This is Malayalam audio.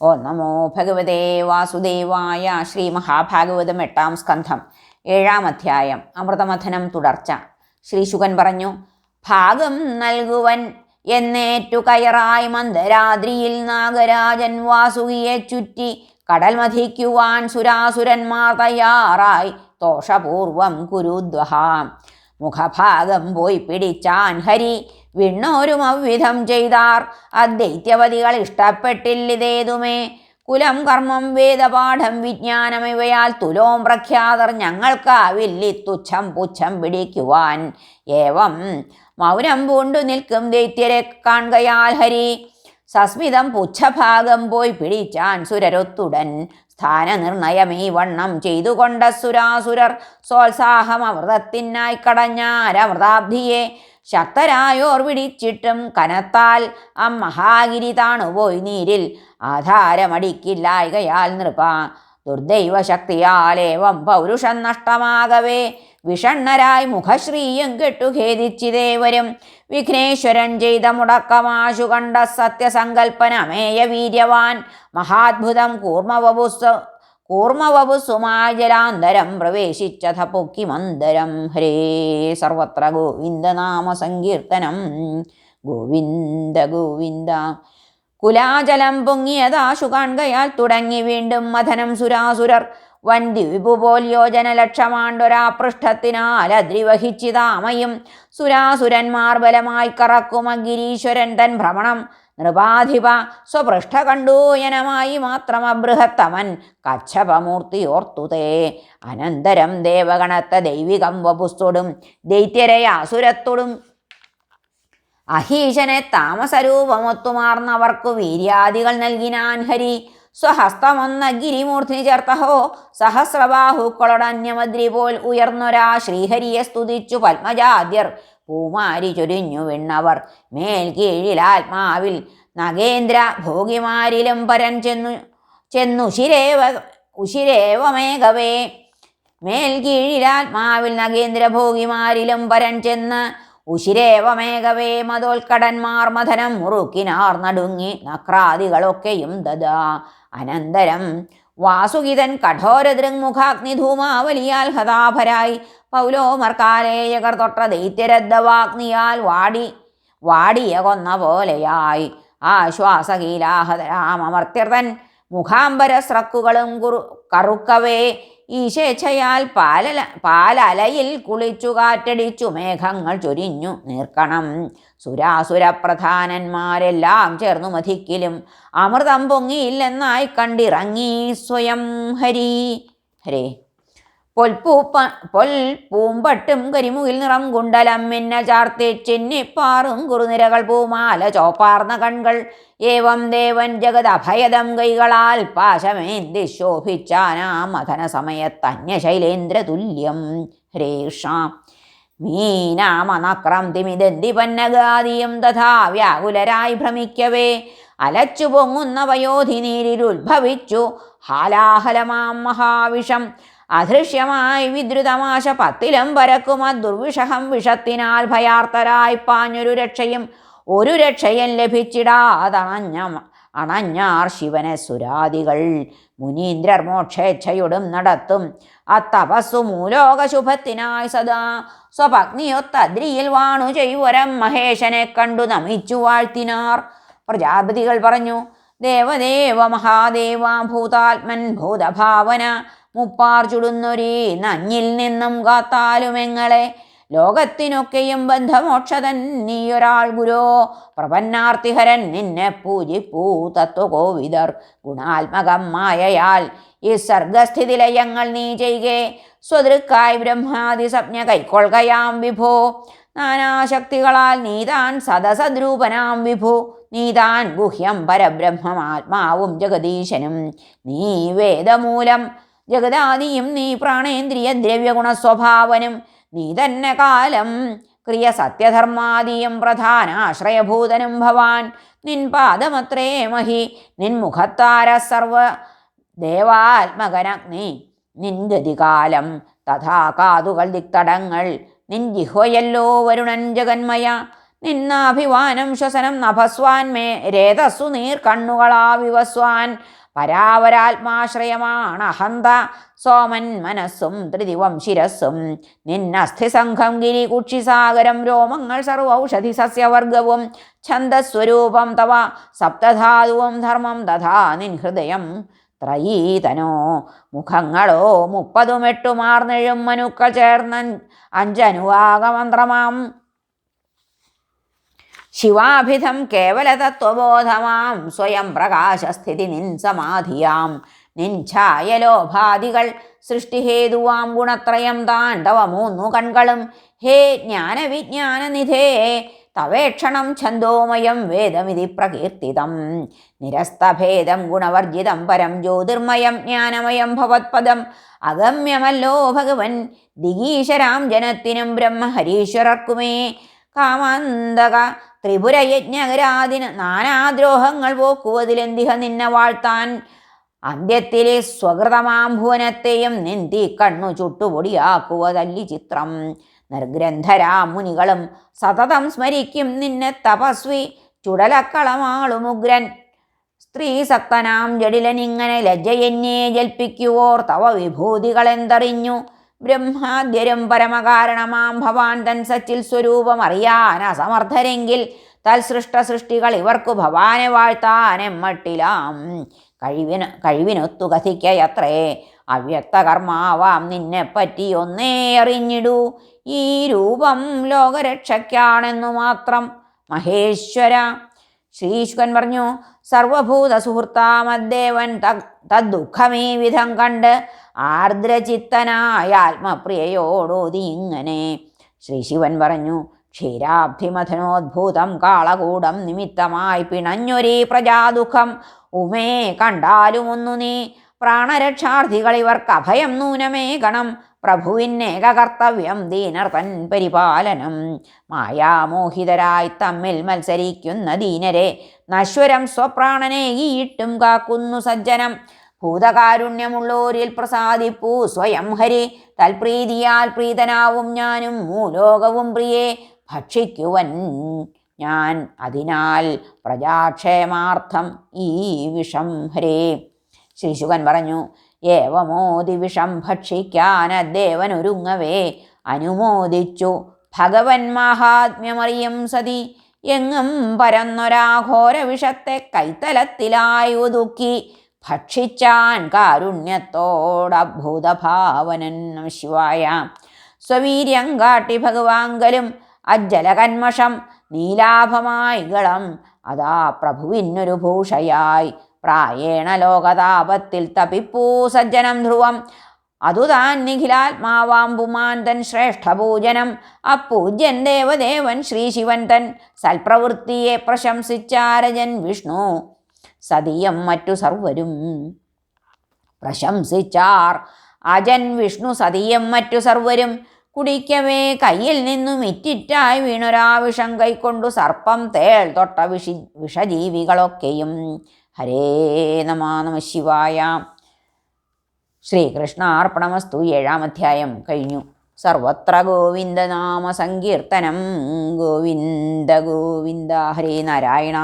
ഓ നമോ ഭഗവതേ വാസുദേവായ ശ്രീ മഹാഭാഗവതം എട്ടാം സ്കന്ധം ഏഴാം അധ്യായം അമൃതമഥനം തുടർച്ച. ശ്രീ ശുകൻ പറഞ്ഞു ഭാഗം നൽകുവൻ എന്നേറ്റു കയറായി മന്ദരാദ്രിയിൽ നാഗരാജൻ വാസുകിയെ ചുറ്റി കടൽ മഥിക്കുവാൻ സുരാസുരന്മാർ തയ്യാറായി തോഷപൂർവം കുരുദ്വഹാം. മുഖഭാഗം പോയി പിടിച്ചാൻ ഹരി വിണ്ണോരും അവ്വിധം ചെയ്താർ. അദ്വൈത്യവതികൾ ഇഷ്ടപ്പെട്ടില്ലിതേതുമേ. കുലം കർമ്മം വേദപാഠം വിജ്ഞാനം ഇവയാൽ തുലോം പ്രഖ്യാതർ ഞങ്ങൾക്കാവില്ലി തുച്ഛം പുച്ഛം പിടിക്കുവാൻ. ഏവം മൗനം പൂണ്ടു നിൽക്കും ദൈത്യരെ കാണുകയാൽ ഹരി. സസ്മിതം പുച്ഛഭാഗം പോയി പിടിച്ചാൻ സുരരൊത്തുടൻ സ്ഥാനനിർണയം ഈ വണ്ണം ചെയ്തുകൊണ്ട സുരാസുരർ സോത്സാഹം അമൃതത്തിനായി കടഞ്ഞാരമൃതാബ്ധിയെ ശക്തരായോർ പിടിച്ചിട്ടും കനത്താൽ അമ്മഹാഗിരി താണുപോയി നീരിൽ ആധാരമടിക്കില്ലായകയാൽ നൃപ ദുർദൈവ ശക്തിയാലേവം പൗരുഷം നഷ്ടമാകവേ വിഷണ്ണരായി മുഖശ്രീയും കെട്ടു ഖേദിച്ചിതേവരും വിഘ്നേശ്വരൻ ചെയ്ത മുടക്കമാശു കണ്ട സത്യസങ്കൽപ്പനമേയ വീര്യവാൻ. മഹാത്ഭുതം കൂർമ്മവപുസ് കൂർമ്മവപുസുമാജലാന്തരം പ്രവേശിച്ചത പൊക്കി മന്ദരം ഹരേ സർവത്ര ഗോവിന്ദനാമ സങ്കീർത്തനം ഗോവിന്ദ ഗോവിന്ദ. കുലാജലം പൊങ്ങിയതാശു കാൺകയാൽ തുടങ്ങി വീണ്ടും മഥനം സുരാസുരർ. വന്തി വിപുപോൽ യോജന ലക്ഷമാണ്ടൊരാ പൃഷ്ഠത്തിനാൽ അദ്രിവഹിച്ചിതാമയും. സുരാസുരന്മാർ ബലമായി കറക്കുമ ഗിരീശ്വരൻ തൻ ഭ്രമണം. നൃപാധിപ സ്വപൃഷ്ഠ കണ്ടൂയനമായി മാത്രം അബൃഹത്തമൻ കച്ഛപമൂർത്തിയോർത്തുതേ. അനന്തരം ദേവഗണത്ത ദൈവികം വപുസ്തൊടും ദൈത്യരയാസുരത്തോടും അഹീശനെ താമസരൂപമൊത്തുമാർന്നവർക്കു വീര്യാദികൾ നൽകിനാൻ ഹരി. സ്വഹസ്തമൊന്ന ഗിരിമൂർധി ചേർത്തഹോ സഹസ്രബാഹുക്കളോടന്യമദ്രി പോൽ ഉയർന്നൊരാ ശ്രീഹരിയെ സ്തുതിച്ചു പത്മജാദ്യർ പൂമാരി ചൊരിഞ്ഞു വിണ്ണവർ. മേൽ കീഴിലാത്മാവിൽ നഗേന്ദ്ര ഭോഗിമാരിലും പരൻ ചെന്നു ചെന്നുശിരേവ ഉശിരേവമേകവേ. മേൽ കീഴിലാത്മാവിൽ നഗേന്ദ്രഭോഗിമാരിലും പരൻ ചെന്ന് ഉശിരേവമേകവേ മതോൽക്കടന്മാർ മഥനം മുറുക്കിനാർ നടുങ്ങി നക്രാദികളൊക്കെയും ദദാ. അനന്തരം വാസുകിതൻ കഠോരദൃങ്മുഖാഗ്നിധൂമാവലിയാൽ ഹതാഭരായി. പൗലോമർക്കാലേയകർ തൊട്ട ദൈത്യരദ്ധവാഗ്നിയാൽ വാടി വാടിയ കൊന്ന പോലെയായി. ആശ്വാസകീലാഹതരാമമർത്യർത്തൻ മുഖാംബര സ്രക്കുകളും കുറു കറുക്കവേ ഈശേച്ഛയാൽ പാലല പാലലയിൽ കുളിച്ചു കാറ്റടിച്ചു മേഘങ്ങൾ ചൊരിഞ്ഞു നീർക്കണം. സുരാസുരപ്രധാനന്മാരെല്ലാം ചേർന്നു മധിക്കിലും. അമൃതം പൊങ്ങിയില്ലെന്നായി കണ്ടിറങ്ങി സ്വയം ഹരി. ഹരേ. പൊൽപ്പൂപ്പ പൊൽ പൂമ്പട്ടും കരിമുകിൽ നിറം കുണ്ടലം മിന്ന ചാർത്തി ചിന്നിപ്പാറും കുറുനിരകൾ പൂമാല ചോപ്പാർന്ന കൺകൾ. ഏവം ദേവൻ ജഗത് അഭയതം കൈകളാൽ പാശമേന്തി ശോഭിച്ചാനാ മഥന സമയത്തന്യ ശൈലേന്ദ്ര തുല്യം. ഹരേഷ മീനാമനക്രം തിമിതന്തി പന്നഗാദിയും തഥാ വ്യാകുലരായി ഭ്രമിക്കവേ. അലച്ചു പൊങ്ങുന്ന വയോധിനീരിലുദ്ഭവിച്ചു ഹാലാഹലമാം മഹാവിഷം. അദൃശ്യമായി വിദ്രുതമാശ പത്തിലും പരക്കുമ ദുർവിഷഹം വിഷത്തിനാൽ ഭയാർത്തരായി പാഞ്ഞൊരു രക്ഷയും ഒരു രക്ഷയും ലഭിച്ചിടാതണഞ്ഞ അണഞ്ഞാർ ശിവനെ സുരാദികൾ. മുനീന്ദ്രർ മോക്ഷേച്ഛയുടും നടത്തും. അത്തപസ്സു മൂലോകശുഭത്തിനായി സദാ സ്വപത്നിയൊത്തദ്രിയിൽ വാണു ചെയ്വരം മഹേശനെ കണ്ടു നമിച്ചു വാഴ്ത്തിനാർ. പ്രജാപതികൾ പറഞ്ഞു ദേവദേവ മഹാദേവ ഭൂതാത്മൻ ഭൂതഭാവന മുപ്പാർ ചുടുന്നൊരീ നഞ്ഞിൽ നിന്നും കാത്താലുമെങ്ങളെ ലോകത്തിനൊക്കെയും ബന്ധമോക്ഷതൻ നീയൊരാൾ ഗുരോ. പ്രപന്നാർത്തിഹരൻ നിന്നെ പൂജിപ്പൂ തത്വകോവിദർ ഗുണാത്മകമായയാൽ ഈ ഈ സർഗസ്ഥിതിലയങ്ങൾ നീ ചെയ്യേ സ്വതൃക്കായി ബ്രഹ്മാതി സംജ്ഞ കൈക്കൊള്ളുകയാം വിഭോ. നാനാശക്തികളാൽ നീതാൻ സദസദ്രൂപനാം വിഭു. നീതാൻ ഗുഹ്യം പരബ്രഹ്മമാത്മാവും ജഗദീശനും. നീ വേദമൂലം ജഗദാദിയും നീ പ്രാണേന്ദ്രിയ ദ്രവ്യഗുണ സ്വഭാവനും നീ തന്നെ കാലം ക്രിയ സത്യധർമാദിയും പ്രധാനാശ്രയഭൂതനും ഭവാൻ. നിൻ പാദമത്രേ മഹി നിൻ മുഖത്താര സർവ ദേവാത്മകനഗ്നി നിൻ ഗതികാലം തഥാ കാതുകൾ ദിക്തടങ്ങൾ നിൻ ജിഹ്വയല്ലോ വരുണൻ ജഗന്മയ നിന്നാഭിവാനം ശ്വസനം നഭസ്വാൻ മേ രേതസ്സു നീർ കണ്ണുകളാ വിവസ്വാൻ. പരാവരാത്മാശ്രയമാണ് അഹന്ത. സോമൻ മനസ്സും ത്രിദിവം ശിരസ്സും. നിന്നസ്ഥിസംഘം ഗിരി കുക്ഷിസാഗരം രോമങ്ങൾ സർവൗഷധി സസ്യവർഗവും. ഛന്ദസ്വരൂപം തവ സപ്തധാതുവും ധർമ്മം തഥാ നിൻ ഹൃദയം ത്രയീതനോ മുഖങ്ങളോ മുപ്പതുമെട്ടുമാർന്നെഴും മനുക്കൾ ചേർന്ന അഞ്ചനുവാഗമന്ത്രമാം ശിവാഭിധം കേവലതത്വബോധമാം. സ്വയം പ്രകാശസ്ഥിതി നിൻ സമാധിയാം. നിൻ ഛായലോഭാദികൾ സൃഷ്ടിഹേതുവാം ഗുണത്രയം താണ്ടവ മൂന്നു കൺകളും. ഹേ ജ്ഞാനവിജ്ഞാനനിധേ തവേക്ഷണം ഛന്തോമയം വേദമിതി പ്രകീർത്തിതം. നിരസ്തഭേദം ഗുണവർജിതം പരം ജ്യോതിർമയം ജ്ഞാനമയം ഭവത്പദം. അഗമ്യമല്ലോ ഭഗവൻ ദിഗീശരാം ജനത്തിനും ബ്രഹ്മഹരീശ്വരർക്കുമേ. കാമാന്തക ത്രിപുരയജ്ഞകരാതിന് നാനാദ്രോഹങ്ങൾ പോക്കുവതിലെന്തിഹ നിന്നെ വാഴ്ത്താൻ? അന്ത്യത്തിലെ സ്വകൃതമാംഭുവനത്തെയും നിന്തി കണ്ണു ചുട്ടുപൊടിയാക്കുവതല്ലി ചിത്രം. നിർഗ്രന്ഥരാമുനികളും സതതം സ്മരിക്കും നിന്നെ തപസ്വി. ചുടലക്കളമാളുമുഗ്രൻ സ്ത്രീ സക്തനാം ജഡിലനിങ്ങനെ ലജ്ജയെന്നെ ജൽപ്പിക്കുവോർ. തവ വിഭൂതികളെന്തറിഞ്ഞു? ബ്രഹ്മാദ്യരും പരമകാരണമാം ഭവാൻ തൻ സച്ചിൽ സ്വരൂപം അറിയാൻ അസമർത്ഥരെങ്കിൽ തൽസൃഷ്ട സൃഷ്ടികൾ ഇവർക്കു ഭവാനെ വാഴ്ത്താനെമ്മട്ടിലാം കഴിവിന് കഴിവിനൊത്തു കഥിക്കയത്രേ. അവ്യക്തകർമാവാം നിന്നെ പറ്റി ഒന്നേ അറിഞ്ഞിടൂ. ഈ രൂപം ലോകരക്ഷയ്ക്കാണെന്നു മാത്രം. മഹേശ്വര ശ്രീശ്വൻ പറഞ്ഞു സർവഭൂത സുഹൃത്താമദ്ദേവൻ തദ്ദുഃഖമേ വിധം കണ്ട് ആർദ്രചിത്തനായ ആത്മപ്രിയയോടോതി ഇങ്ങനെ ശ്രീ ശിവൻ പറഞ്ഞു ക്ഷീരാബ്ധിമഥനോദ്ഭൂതം കാളകൂടം നിമിത്തമായി പിണഞ്ഞൊരീ പ്രജാദുഃഖം. ഉമേ കണ്ടാലുമൊന്നു നീ പ്രാണരക്ഷാർത്ഥികൾ ഇവർക്ക് അഭയം നൂനമേ ഗണം പ്രഭുവിനേക കർത്തവ്യം ദീനർത്തൻ പരിപാലനം. മായാമോഹിതരായി തമ്മിൽ മത്സരിക്കുന്ന ദീനരെ നശ്വരം സ്വപ്രാണനെ ഈട്ടും കാക്കുന്നു സജ്ജനം. ഭൂതകാരുണ്യമുള്ളോരിൽ പ്രസാദിപ്പൂ സ്വയം ഹരി. തൽപ്രീതിയാൽ പ്രീതനാവും ഞാനും മൂലോകവും പ്രിയേ. ഭക്ഷിക്കുവൻ ഞാൻ അതിനാൽ പ്രജാക്ഷേമാർത്ഥം ഈ വിഷം ഹരേ. ശ്രീശുകൻ പറഞ്ഞു ഏവമോതി വിഷം ഭക്ഷിക്കാൻ ദേവനൊരുങ്ങവേ അനുമോദിച്ചു. ഭഗവൻ മാഹാത്മ്യമറിയും സതി. എങ്ങും പരന്നൊരാഘോര വിഷത്തെ കൈത്തലത്തിലായി ഒതുക്കി. ഭക്ഷിച്ചാൻ കാരുണ്യത്തോടഭൂതഭാവനൻ ശിവായ. സ്വവീര്യം കാട്ടി ഭഗവാങ്കലും അജ്ജലകന്മഷം നീലാഭമായി ഗളം അതാ പ്രഭുവിനൊരു ഭൂഷയായി. പ്രായേണ ലോകതാപത്തിൽ തപിപ്പൂ സജ്ജനം ധ്രുവം. അതുതാൻ നിഖിലാത്മാവാം പുമാൻ തൻ ശ്രേഷ്ഠപൂജനം. അപ്പൂജ്യൻ ദേവദേവൻ ശ്രീശിവൻ തൻ സൽപ്രവൃത്തിയെ പ്രശംസിച്ചാരജൻ വിഷ്ണു. സതിയം മറ്റു സർവരും പ്രശംസിച്ചാർ അജൻ വിഷ്ണു സതിയം മറ്റു സർവരും. കുടിക്കവേ കയ്യിൽ നിന്നും ഇറ്റിറ്റായി വീണൊരാവിഷം കൈക്കൊണ്ടു സർപ്പം തേൾ തൊട്ട വിഷി വിഷജീവികളൊക്കെയും. ഹരേ നമ നമ ശിവായ. ശ്രീകൃഷ്ണാർപ്പണമസ്തു ഏഴാം അധ്യായം കഴിഞ്ഞു. സർവത്ര ഗോവിന്ദനാമ സങ്കീർത്തനം. ഗോവിന്ദ ഗോവിന്ദ ഹരേ നാരായണ.